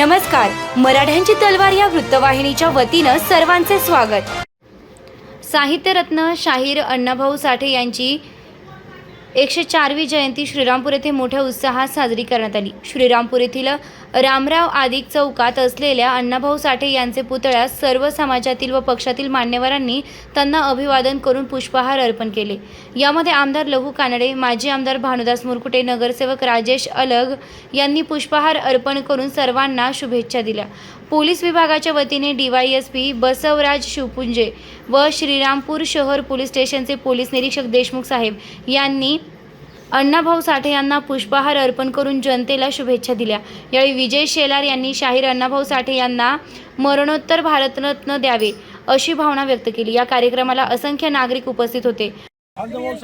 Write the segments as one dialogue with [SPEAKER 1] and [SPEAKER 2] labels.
[SPEAKER 1] नमस्कार. मराठ्यांची तलवार या वृत्तवाहिनीच्या वतीनं सर्वांचे स्वागत. साहित्यरत्न शाहीर अण्णाभाऊ साठे यांची एकशे चारवी जयंती श्रीरामपूर येथे मोठ्या उत्साहात साजरी करण्यात आली. श्रीरामपूर येथील रामराव आदिक चौकात असलेल्या अण्णाभाऊ साठे यांचे पुतळ्यास सर्व समाजातील व पक्षातील मान्यवरांनी त्यांना अभिवादन करून पुष्पहार अर्पण केले. यामध्ये आमदार लहू कानडे माजी आमदार भानुदास मुरकुटे नगरसेवक राजेश अलग यांनी पुष्पहार अर्पण करून सर्वांना शुभेच्छा दिल्या. पोलीस विभागाच्या वतीने डीवायएसपी बसवराज शिवपुंजे व श्रीरामपूर शहर पोलीस स्टेशनचे पोलीस निरीक्षक देशमुख साहेब यांनी अण्णाभाऊ साठे यांना पुष्पहार अर्पण करून जनतेला शुभेच्छा दिल्या. यावेळी विजय शेलार यांनी शाहीर अण्णाभाऊ साठे यांना मरणोत्तर भारतरत्न द्यावे अशी भावना व्यक्त केली. या कार्यक्रमाला असंख्य नागरिक उपस्थित होते.
[SPEAKER 2] अण्णाभाऊ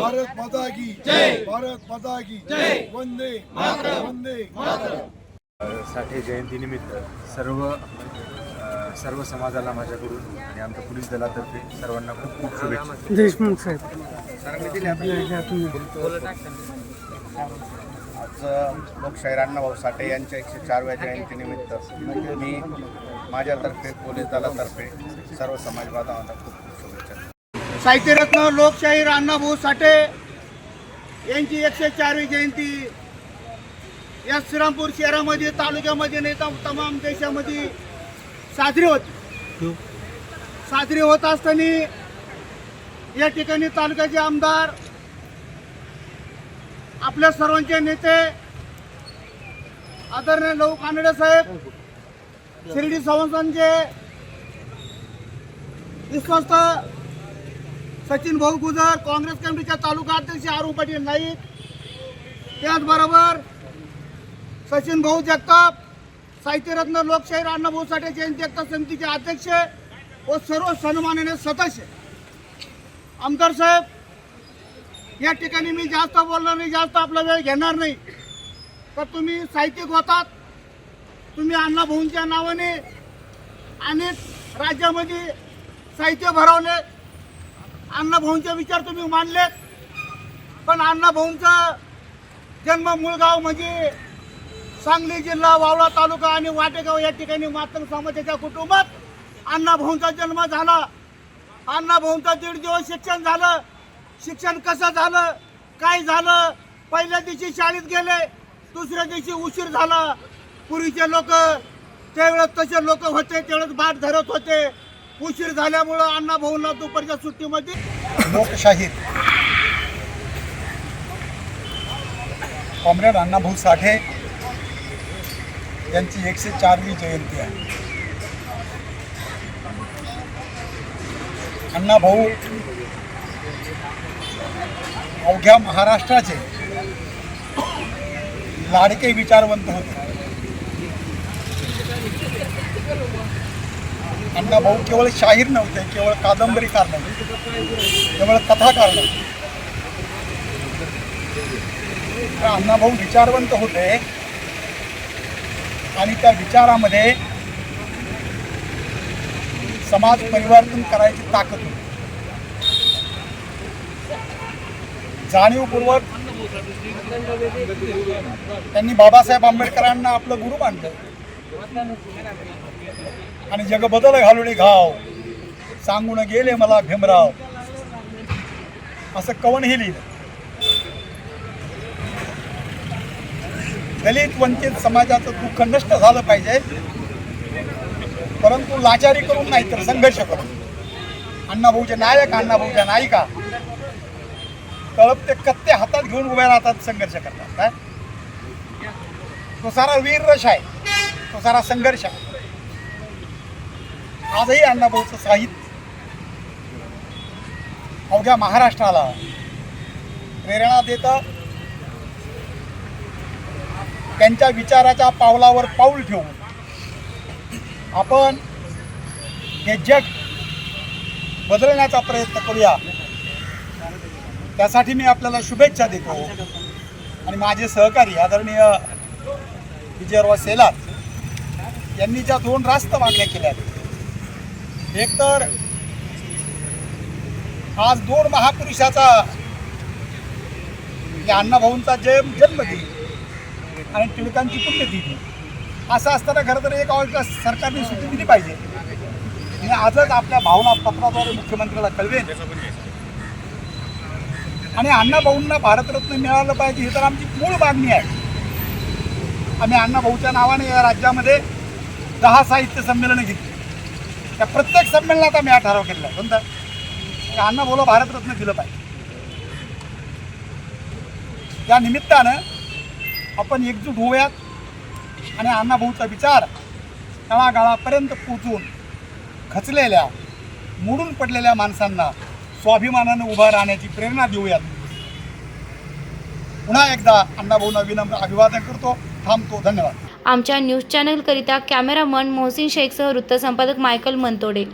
[SPEAKER 2] भारत माता की जय. भारत माता की जय. वंदे वंदे
[SPEAKER 3] साठे जयंतीनिमित्त सर्व सर्व समाजाला माझ्याकडून आणि आमच्या पोलीस दलातर्फे सर्वांना खूप खूप शुभेच्छा.
[SPEAKER 4] देशमुख साहेब.
[SPEAKER 5] आज लोकशाहीर अण्णाभाऊ साठे यांच्या एकशे चारव्या जयंतीनिमित्त मी माझ्यातर्फे पोलीस दलातर्फे सर्व समाज बांधवांना खूप खूप शुभेच्छा
[SPEAKER 4] साहित्यरत्न लोकशाहीर अण्णाभाऊ साठे यांची एकशे चारवी जयंती या श्रीरामपूर शहरामध्ये तालुक्यामध्ये नाही तर तमाम देशामध्ये साजरी होती. साजरी होत असताना या ठिकाणी तालुक्याचे आमदार आपल्या सर्वांचे नेते आदरणीय लहू कानडे साहेब शिर्डी संस्थांचे विश्वस्त सचिन भाऊ गुजर काँग्रेस कमिटीच्या तालुका अध्यक्ष अरुण पाटील नाईक त्याचबरोबर सचिन भाऊ जगताप साहित्यरत्न लोकशाहीर अण्णाभाऊ साठे जयंती एकता समितीचे अध्यक्ष व सर्व सन्माननीय सदस्य. आमदार साहेब या ठिकाणी मी जास्त बोलणार नाही जास्त आपला वेळ घेणार नाही. तर तुम्ही साहित्यिक होतात तुम्ही अण्णाभाऊंच्या नावाने अनेक राज्यामध्ये साहित्य भरवले. अण्णाभाऊंचे विचार तुम्ही मांडलेत. पण अण्णाभाऊंचा जन्म मूळगाव म्हणजे सांगली जिल्हा वावळा तालुका आणि वाटेगाव या ठिकाणी मातंग समाजाच्या कुटुंबात अण्णाभाऊंचा जन्म झाला. अण्णाभाऊंचा दीड दिवस शिक्षण झालं. शिक्षण कसं झालं? काय झालं? पहिल्या दिवशी शाळेत गेले. दुसऱ्या दिवशी उशीर झाला. पूर्वीचे लोक त्यावेळेस तसे लोक होते. त्यावेळेस बाट धरत होते. उशीर झाल्यामुळं अण्णाभाऊंना दुपारच्या सुट्टीमध्ये
[SPEAKER 2] लोकशाहीर कॉम्रेड अण्णाभाऊ साठे यांची एकशे चारवी जयंती आहे. अण्णाभाऊ अवघ्या महाराष्ट्राचे लाडके विचारवंत होते. अण्णाभाऊ केवळ शाहीर नव्हते केवळ कादंबरीकार नव्हते केवळ कथाकार नव्हते. तर अण्णाभाऊ विचारवंत होते. आणि त्या विचारामध्ये समाज परिवर्तन करायची ताकद होती. जाणीवपूर्वक त्यांनी बाबासाहेब आंबेडकरांना आपलं गुरु मानलं. आणि जग बदल घालुडी घाव सांगून गेले मला भीमराव. असं कवनही लिहिलं. दलित वंचित समाजाचं दुःख नष्ट झालं पाहिजे. परंतु लाचारी करून नाही तर संघर्ष करून अण्णाभाऊचे नायक अण्णाभाऊच्या नायिका. तळप ते कत्ते हातात घेऊन उभ्या राहतात संघर्ष करतात काय तो सारा वीर रश आहे. तो सारा संघर्ष आहे. आजही अण्णाभाऊचं साहित्य अवघ्या महाराष्ट्राला प्रेरणा देतं. त्यांच्या विचाराच्या पावलावर पाऊल ठेवून आपण हे जग बदलण्याचा प्रयत्न करूया. त्यासाठी मी आपल्याला शुभेच्छा देतो. आणि माझे सहकारी आदरणीय विजयराव सेलार यांनी ज्या दोन रास्त मागण्या केल्या एक तर आज दोन महापुरुषाचा या अण्णाभाऊंचा जन्म जन्मदिन. आणि टिळकांची पुण्यतिथी असं असताना खरं तर एक ऑगस्टला सरकारने सुट्टी दिली पाहिजे. मी आजच आपल्या भावना पत्राद्वारे मुख्यमंत्र्याला कळवेन. आणि अण्णाभाऊंना भारतरत्न मिळालं पाहिजे ही तर आमची मूळ मागणी आहे. आम्ही अण्णाभाऊच्या नावाने या राज्यामध्ये दहा साहित्य संमेलनं घेतली. त्या प्रत्येक संमेलनात आम्ही हा ठराव केलेला आहे. कोणता? की अण्णाभाऊला भारतरत्न दिलं पाहिजे. त्या निमित्तानं आपण एकजूट होऊयात. आणि अण्णाभाऊचा विचार तळागाळापर्यंत पोचून खचलेल्या मोडून पडलेल्या माणसांना स्वाभिमानानं उभा राहण्याची प्रेरणा देऊयात. पुन्हा एकदा अण्णाभाऊंना विनम्र अभिवादन करतो. थांबतो. धन्यवाद.
[SPEAKER 1] आमच्या न्यूज चॅनलकरिता कॅमेरामन मोहसिन शेखसह वृत्तसंपादक मायकल मनतोडे